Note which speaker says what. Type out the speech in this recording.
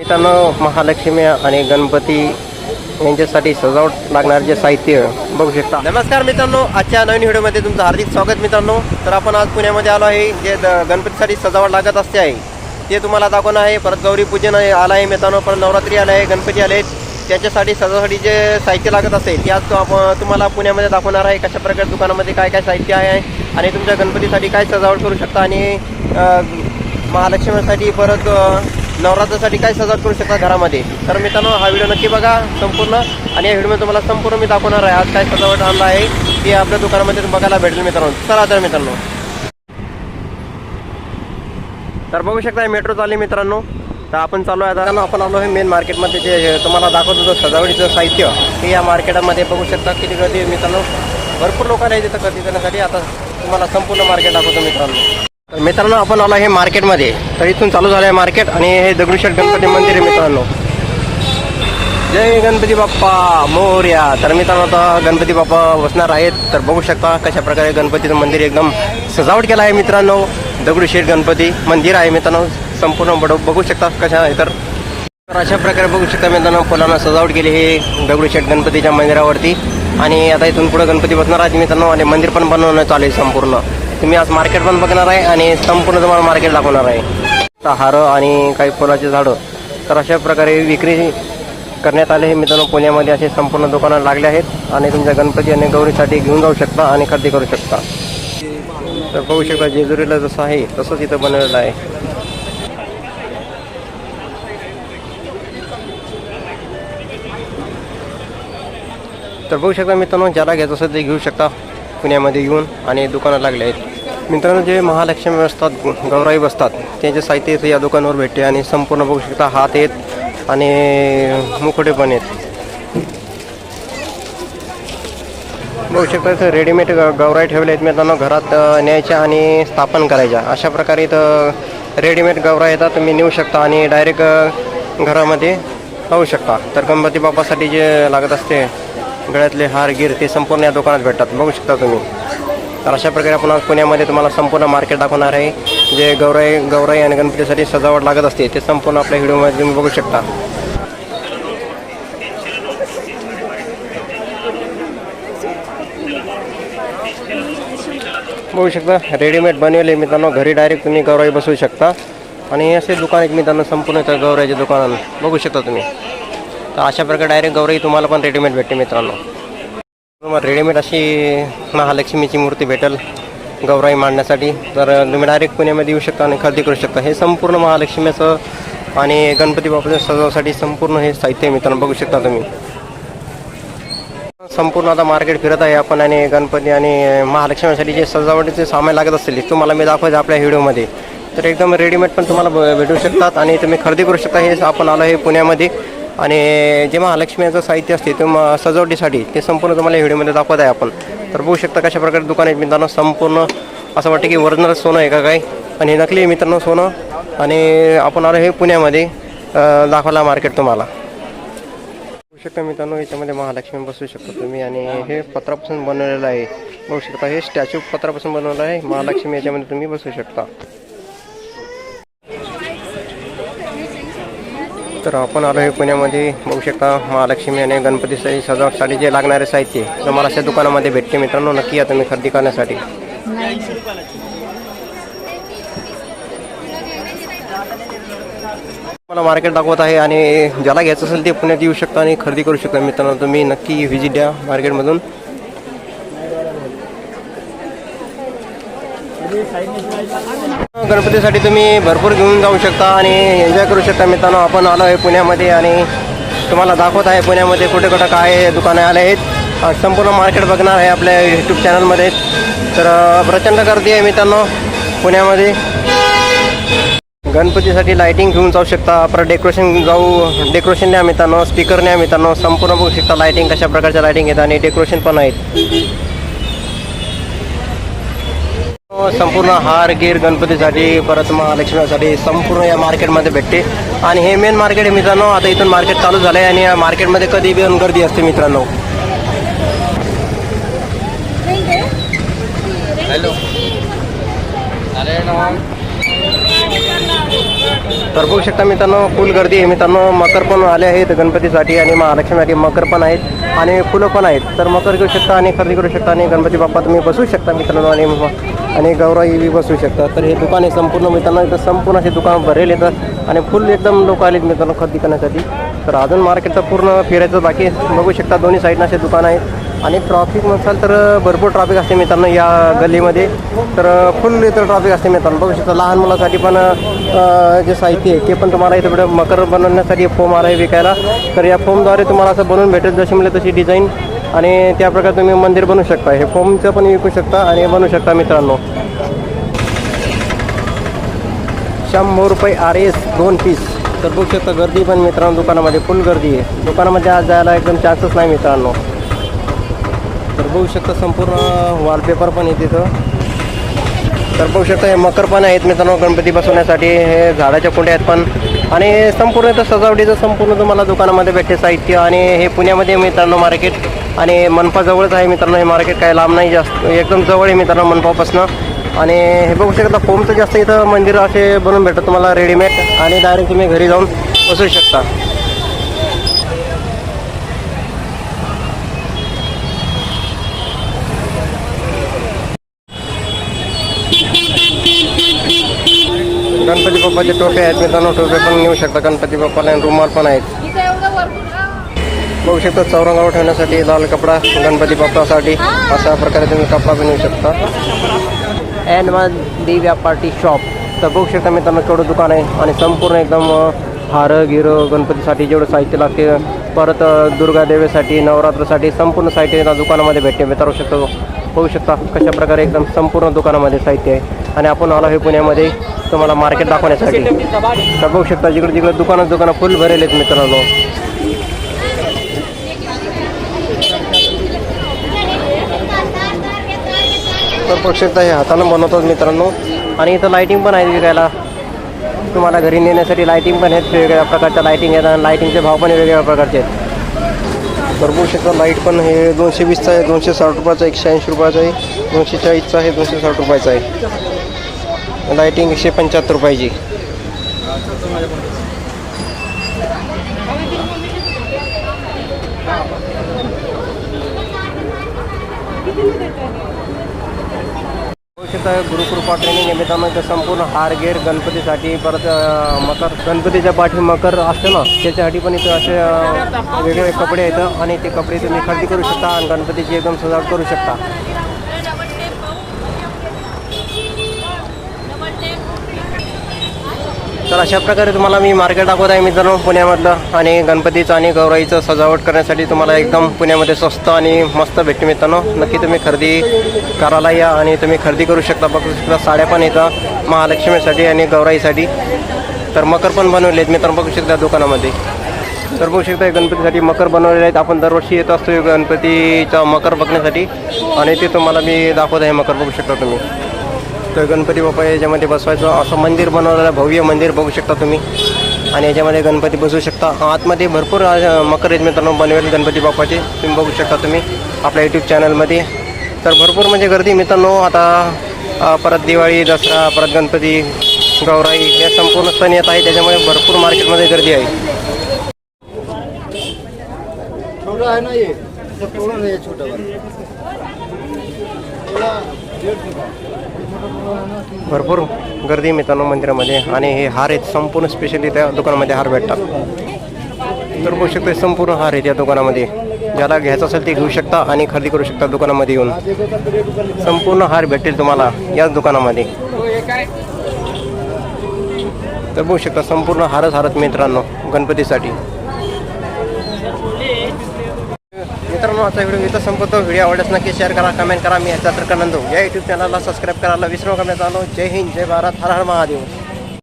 Speaker 1: मित्रांनो महालक्ष्मी आणि गणपती यांच्यासाठी सजावट लागणारे जे साहित्य बघू शकता. नमस्कार मित्रांनो आजच्या नवीन व्हिडिओमध्ये तुमचं हार्दिक स्वागत मित्रांनो. तर आपण आज पुण्यामध्ये आलो आहे जे द- गणपतीसाठी सजावट लागत असते आहे. ते तुम्हाला दाखवणं आहे. परत गौरी पूजन आलं आहे मित्रांनो परत नवरात्री आलं आहे गणपती आले आहेत. त्याच्यासाठी सजावटी जे साहित्य लागत असेल ते आज आपण तुम्हाला पुण्यामध्ये दाखवणार आहे कशा प्रकारे दुकानामध्ये काय काय साहित्य आहे आणि तुमच्या गणपतीसाठी काय सजावट करू शकता आणि महालक्ष्मीसाठी परत नवरात्रासाठी काय सजावट करू शकता घरामध्ये? तर मित्रांनो हा व्हिडिओ नक्की बघा संपूर्ण. आणि या व्हिडिओमध्ये तुम्हाला संपूर्ण मी दाखवणार आहे आज काय सजावट आणलं आहे ती आपल्या दुकानामध्ये बघायला भेटेल मित्रांनो. चला तर मित्रांनो. तर बघू शकता मेट्रो चालली मित्रांनो. तर आपण चालू आहे आता आपण आलो आहे मेन मार्केटमध्ये जे तुम्हाला दाखवतो जो सजावटीचं साहित्य हे या मार्केटामध्ये बघू शकता किती गर्दी मित्रांनो. भरपूर लोकांना आहे तिथं गर्दी करण्यासाठी. आता तुम्हाला संपूर्ण मार्केट दाखवतो मित्रांनो. तर मित्रांनो आपण आलो आहे मार्केटमध्ये. तर इथून चालू झालं आहे मार्केट आणि हे दगडूशेठ गणपती मंदिर आहे मित्रांनो. जय गणपती बाप्पा मोर्या. तर मित्रांनो आता गणपती बाप्पा बसणार आहेत. तर बघू शकता कशा प्रकारे गणपतीचं मंदिर एकदम सजावट केलं आहे मित्रांनो. दगडूशेठ गणपती मंदिर आहे मित्रांनो. संपूर्ण बड बघू शकता कशा आहे तर. तर अशा प्रकारे बघू शकता मित्रांनो फुलांना सजावट केली हे दगडूशेठ गणपतीच्या मंदिरावरती. आणि आता इथून पुढे गणपती बसणार आहेत मित्रांनो. आणि मंदिर पण बनवणं चालू आहे संपूर्ण. तुम्ही आज मार्केट पण बघणार आहे आणि संपूर्ण तुम्हाला मार्केट दाखवणार आहे. हारं आणि काही फुलाचे झाडं तर अशा प्रकारे विक्री करण्यात आले हे मित्रांनो पुण्यामध्ये असे संपूर्ण दुकानं लागले आहेत आणि तुमच्या गणपती आणि गौरीसाठी घेऊन जाऊ शकता आणि खरेदी करू शकता. तर बघू शकता जेजुरीला जसं आहे तसंच इथं बनवलेलं आहे. तर बघू शकता मित्रांनो ज्याला घ्यायचं असेल ते घेऊ शकता. पुण्यामध्ये येऊन आणि दुकानं लागले आहेत. मित्रांनो जे महालक्ष्मी असतात गौराई बसतात त्यांचे साहित्य इथे या दुकानावर भेटते आणि संपूर्ण बघू शकता हात आहेत आणि मुकुटे पण आहेत. बघू शकता इथं रेडीमेड गौराई ठेवले आहेत मित्रांनो घरात न्यायच्या आणि स्थापन करायच्या. अशा प्रकारे इथं रेडीमेड गौरा येतात तुम्ही नेऊ शकता आणि डायरेक्ट घरामध्ये लावू शकता. तर गणपती बाप्पासाठी जे लागत असते गळ्यातले हार गिर ते संपूर्ण या दुकानात भेटतात. बघू शकता तुम्ही. तर अशा प्रकारे आपण आज पुण्यामध्ये तुम्हाला संपूर्ण मार्केट दाखवणार आहे. जे गौराई गौराई आणि गणपतीसाठी सजावट लागत असते ते संपूर्ण आपल्या व्हिडिओमध्ये तुम्ही बघू शकता. बघू शकता रेडीमेड बनवले मित्रांनो. घरी डायरेक्ट तुम्ही गौराई बसवू शकता. आणि असे दुकान एक मित्रांनो संपूर्ण त्या गौराईच्या दुकान. बघू शकता तुम्ही. तर अशा प्रकारे डायरेक्ट गौराई तुम्हाला पण रेडीमेड भेटते मित्रांनो. रेडीमेड अशी महालक्ष्मीची मूर्ती भेटेल गौराई मांडण्यासाठी. तर तुम्ही डायरेक्ट पुण्यामध्ये येऊ शकता आणि खरेदी करू शकता. हे संपूर्ण महालक्ष्मीचं आणि गणपती बाप्पाच्या सजावसाठी संपूर्ण हे साहित्य मित्रांनो. बघू शकता तुम्ही. संपूर्ण आता मार्केट फिरत आहे आपण आणि गणपती आणि महालक्ष्मीसाठी जे सजावटीचे सामान लागत असतील तुम्हाला मी दाखवायचं आपल्या व्हिडिओमध्ये. तर एकदम रेडीमेड पण तुम्हाला भेटू शकतात आणि तुम्ही खरेदी करू शकता. हे आपण आलो आहे पुण्यामध्ये. आणि जे महालक्ष्मीचं साहित्य असते ते म- सजावटीसाठी ते संपूर्ण तुम्हाला व्हिडिओमध्ये दाखवत आहे आपण. तर बघू शकता कशा प्रकारे दुकान आहेत मित्रांनो संपूर्ण असं वाटतं की ओरिजिनल सोनं आहे का काय? आणि नकली मित्रांनो सोनं. आणि आपण आलो हे पुण्यामध्ये दाखवला मार्केट तुम्हाला. बघू शकता मित्रांनो याच्यामध्ये महालक्ष्मी बसू शकता तुम्ही. आणि हे पत्रापासून बनवलेलं आहे. बघू शकता हे स्टॅच्यू पत्रापासून बनवलं आहे. महालक्ष्मी याच्यामध्ये तुम्ही बसू शकता. तर आपण आलो आहे पुण्यामध्ये. बघू शकता महालक्ष्मी आणि गणपतीसाठी सजावटसाठी जे लागणारे साहित्य तुम्हाला अशा दुकानामध्ये भेटते. मित्रांनो नक्की या तुम्ही खरेदी करण्यासाठी. मला मार्केट दाखवत आहे आणि ज्याला घ्यायचं असेल ते पुण्यात येऊ शकता आणि खरेदी करू शकता. मित्रांनो तुम्ही नक्की व्हिजिट द्या मार्केटमधून गणपतीसाठी तुम्ही भरपूर घेऊन जाऊ शकता आणि एन्जॉय करू शकता मित्रांनो. आपण आलो आहे पुण्यामध्ये आणि तुम्हाला दाखवत आहे पुण्यामध्ये कुठे कुठं काय दुकानं आले आहेत. संपूर्ण मार्केट बघणार आहे आपल्या यूट्यूब चॅनलमध्ये तर प्रचंड गर्दी आहे मित्रांनो पुण्यामध्ये. गणपतीसाठी लायटिंग घेऊन जाऊ शकता. परत डेकोरेशन जाऊ डेकोरेशन न्या मित्रांनो स्पीकर न्या मित्रांनो. संपूर्ण बघू शकता लायटिंग कशा प्रकारच्या लाइटिंग आहेत आणि डेकोरेशन पण आहेत. संपूर्ण हार गिर गणपतीसाठी परत महालक्ष्मीसाठी संपूर्ण या मार्केटमध्ये भेटते. आणि हे मेन मार्केट आहे मित्रांनो आता इथून मार्केट चालू झालं आहे आणि या मार्केटमध्ये कधी पण गर्दी असते मित्रांनो.
Speaker 2: हॅलो अरे
Speaker 1: तर बघू शकता मित्रांनो फुल गर्दी आहे मित्रांनो. मकर पण आले आहेत गणपतीसाठी आणि महालक्ष्मीसाठी मकर पण आहेत आणि फुलं पण आहेत. तर मकर घेऊ शकता आणि खरेदी करू शकता आणि गणपती बाप्पा तुम्ही बसू शकता मित्रांनो आणि आणि गौराई बी बसू शकता. तर हे दुकान आहे संपूर्ण मित्रांनो. इथं संपूर्ण असे दुकान भरेल येतात आणि फुल एकदम लोक आलेत मित्रांनो खरेदी करण्यासाठी. तर अजून मार्केटचं पूर्ण फिरायचं बाकी बघू शकता दोन्ही साईडनं असे दुकान आहेत. आणि ट्रॉफिक नसाल तर भरपूर ट्रॉफिक असते मित्रांनो या गल्लीमध्ये. तर फुल इथं ट्रॉफिक असते मित्रांनो. बघू शकता लहान मुलासाठी पण जे साहित्य आहे ते पण तुम्हाला इथं पुढे मकर बनवण्यासाठी फोम आला आहे विकायला. तर या फोमद्वारे तुम्हाला असं बनवून भेटेल जशी म्हणजे तशी डिझाईन आणि त्या प्रकारे तुम्ही मंदिर बनवू शकता. हे फोमचं पण विकू शकता आणि बनवू शकता मित्रांनो. शंभर रुपये आर एस दोन पीस तर बघू शकता गर्दी पण मित्रांनो दुकानामध्ये फुल गर्दी आहे. दुकानामध्ये आज जायला एकदम चान्सच नाही मित्रांनो. तर बघू शकता संपूर्ण वॉलपेपर पण आहे तिथं. तर बघू शकता हे मकर पण आहेत मित्रांनो गणपती बसवण्यासाठी. हे झाडाच्या कुंड्या आहेत पण. आणि संपूर्ण इथं सजावटीचं संपूर्ण तुम्हाला दुकानामध्ये भेटते साहित्य आणि हे पुण्यामध्ये मित्रांनो मार्केट आणि मनपाजवळच आहे मित्रांनो हे मार्केट काही लांब नाही जास्त एकदम जवळ आहे मित्रांनो मनपापासनं. आणि हे बघू शकता फोमचं जास्त इथं मंदिर असे बनवून भेटतं तुम्हाला रेडीमेड आणि डायरेक्ट तुम्ही घरी जाऊन बसू शकता. गणपती बाप्पाचे टोपे आहेत मित्रांनो टोपे पण नेऊ शकता. गणपती बाप्पाला आणि रुमाल पण आहेत. बघू शकता चौरंगावर ठेवण्यासाठी लाल कपडा गणपती बाप्पासाठी. अशा प्रकारे तुम्ही कपडा नेऊ शकता. And one Divya party shop तर बघू शकता मित्रांनो केवढं दुकान आहे. आणि संपूर्ण एकदम हार हारं गिरं गणपतीसाठी जेवढं साहित्य लागते परत दुर्गादेवीसाठी नवरात्रीसाठी नवरात्रासाठी संपूर्ण साहित्य त्या दुकानामध्ये भेटते. मित्रांनो शकतो बघू शकता कशा प्रकारे एकदम संपूर्ण दुकानामध्ये साहित्य आहे. आणि आपण आलो आहे पुण्यामध्ये तुम्हाला मार्केट दाखवण्यासाठी. तर बघू शकता जिकडे जिकडे दुकानं दुकानं फुल भरेल आहेत मित्रांनो. तर बघू शकता हे हातानं बनवतात मित्रांनो. आणि इथं लाईटिंग पण आहे विकायला तुम्हाला घरी नेण्यासाठी लाईटिंग पण आहेत वेगवेगळ्या प्रकारच्या लाईटिंग आहेत आणि लाईटिंगचे भाव पण वेगवेगळ्या प्रकारचे आहेत. तर बघू शकता लाइट पण हे दोनशे वीसचा आहे दोनशे साठ रुपयाचा एकशे ऐंशी रुपयाचा आहे दोनशे चाळीसचा आहे दोनशे साठ रुपयाचा आहे. लाईटिंग एकशे पंच्याहत्तर रुपयाची. बघू शकता गुरुकृपा ट्रेनिंग आहे संपूर्ण हार गेर गणपतीसाठी परत मकर गणपतीच्या पाठी मकर असतं ना त्याच्यासाठी पण इथं असे वेगवेगळे कपडे आहेत. आणि ते कपडे तुम्ही खरेदी करू शकता आणि गणपतीची एकदम सजावट करू शकता. तर अशा प्रकारे तुम्हाला मी मार्केट दाखवत आहे मित्रांनो पुण्यामधलं. आणि गणपतीचं आणि गौराईचं सजावट करण्यासाठी तुम्हाला एकदम पुण्यामध्ये स्वस्त आणि मस्त भेटते मित्रांनो. नक्की तुम्ही खरेदी करायला या आणि तुम्ही खरेदी करू शकता. बघू शकता साड्या पण येतात महालक्ष्मीसाठी आणि गौराईसाठी. तर मकर पण बनवले आहेत मित्रांनो बघू शकता दुकानामध्ये. तर बघू शकता गणपतीसाठी मकर बनवलेले आहेत. आपण दरवर्षी येत असतो गणपतीचा मकर बघण्यासाठी. आणि ते तुम्हाला मी दाखवत आहे मकर बघू शकता तुम्ही. तर गणपती बाप्पा याच्यामध्ये बसवायचं. असं मंदिर बनवलेलं आहे, भव्य मंदिर बघू शकता तुम्ही. आणि याच्यामध्ये गणपती बसवू शकता. आतमध्ये भरपूर मकर मित्रांनो बनवेल गणपती बाप्पाचे. तुम्ही बघू शकता तुम्ही आपल्या यूट्यूब चॅनलमध्ये तर भरपूर म्हणजे गर्दी मित्रांनो. आता परत दिवाळी दसरा परत गणपती गौराई या संपूर्ण सण येत आहे त्याच्यामुळे भरपूर मार्केटमध्ये गर्दी आहे.
Speaker 3: छोटा ना ये
Speaker 1: भरपूर गर्दी मित्रांनो मंदिरामध्ये आणि हे हार आहेत संपूर्ण स्पेशली त्या दुकानामध्ये हार भेटतात. तर बघू शकता संपूर्ण हार आहेत या दुकानामध्ये. ज्याला घ्यायचं असेल ते घेऊ शकता आणि खरेदी करू शकता दुकानामध्ये येऊन. संपूर्ण हार भेटेल तुम्हाला याच दुकानामध्ये. तर बघू शकता संपूर्ण हारच हारत मित्रांनो गणपतीसाठी. मित्रांनो आता व्हिडिओ इथं संपतो व्हिडिओ आवडल्यास नक्की शेअर करा कमेंट करा. मी याचा तर या यूट्यूब चॅनलला सबस्क्राईब करायला विसरू करण्यात आलो. जय हिंद जय भारत. हर हर महादेव.